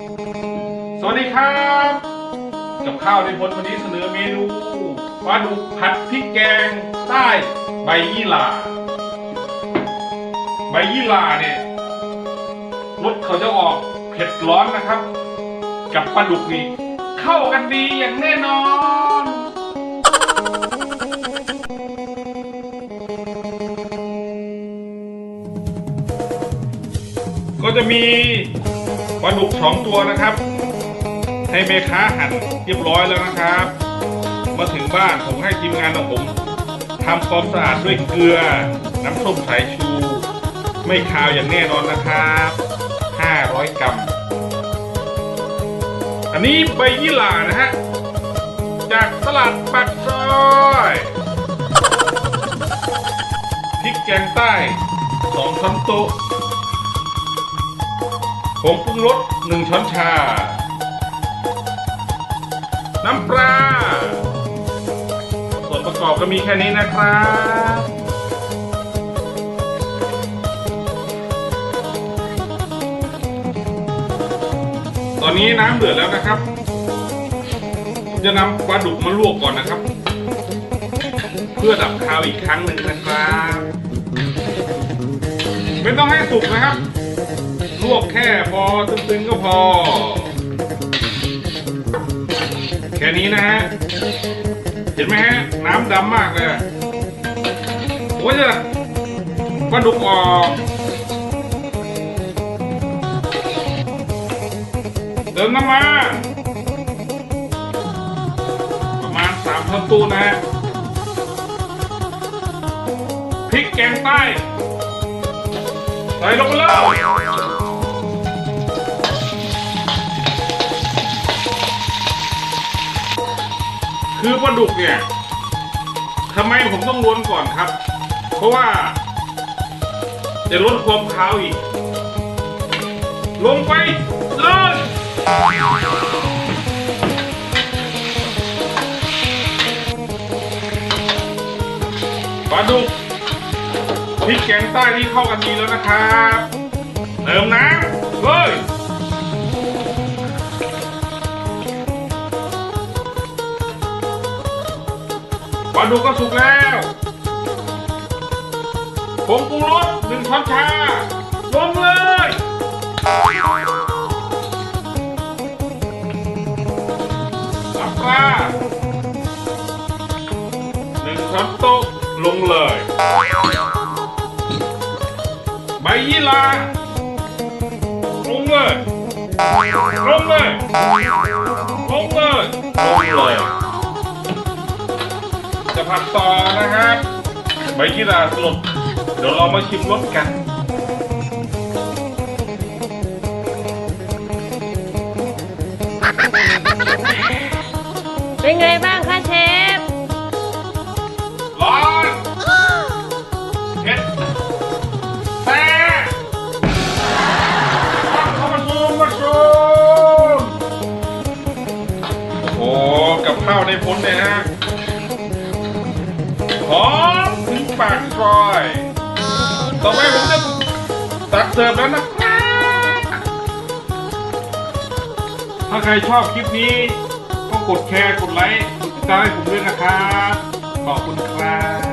สวัสดีครับ กับข้าวในพลวันนี้เสนอเมนูปลาดุกผัดพริกแกงใต้ใบยี่หร่า ใบยี่หร่าเนี่ยรสเขาจะออกเผ็ดร้อนนะครับ กับปลาดุกนี่เข้ากันดีอย่างแน่นอนก็จะมี ปลาดุกสองตัวนะครับ ให้เมค้าหั่นเรียบร้อยแล้วนะครับ มาถึงบ้านผมให้ทีมงานของผมทำความสะอาดด้วยเกลือ น้ำส้มสายชู ไม่คาวอย่างแน่นอนนะครับ 500 กรัม อันนี้ใบยี่หร่านะฮะ จากตลาดปักซอยพริกแกงใต้สองช้อนโต๊ะ ผงปรุงรสหนึ่งช้อนชา น้ำปลา ส่วนประกอบก็มีแค่นี้นะครับตอนนี้น้ำเดือดแล้วนะครับ จะนำปลาดุกมาลวกก่อนนะครับ เพื่อดับคาวอีกครั้งหนึ่งนะครับ ไม่ต้องให้สุกนะครับ ลวกแค่พอตึงๆก็พอ แค่นี้นะฮะ เห็นไหมฮะ น้ำดำมากเลยโอะผมก็จะปลาดุกออกเติมน้ำมันประมาณสามช้อนตู้นะฮะพริกแกงใต้ ลงไปเลคือปลาดุกเนี่ยทำไมผมต้องล้วนก่อนครับ เพราะว่า จะลดความคาวอีก ลงไปเลยปลาดุก พริกแกงใต้ที่เข้ากันดีแล้วนะครับเติมน้ำเลยปลาดุกก็สุกแล้วผงปรุงรสหนึ่งช้อนชาลงเลยน้ำปลาหนึ่งช้อนโต๊ะลงเลย ใบยี่หร่าลงเลยลงเลยลงเลยลงเลยจะผัดต่อนะครับใบยี่หร่าสลดเดี๋ยวเรามาชิมรสกันเป็นไงบ้าง กับข้าวในพ้นเนี่ยฮะหอมถึงปากซอย ต่อไปผมจะตัดเสิร์ฟแล้วนะครับ ถ้าใครชอบคลิปนี้ ก็กดแชร์ กดไลค์ กดติดตามให้ผมด้วยนะครับ ขอบคุณครับ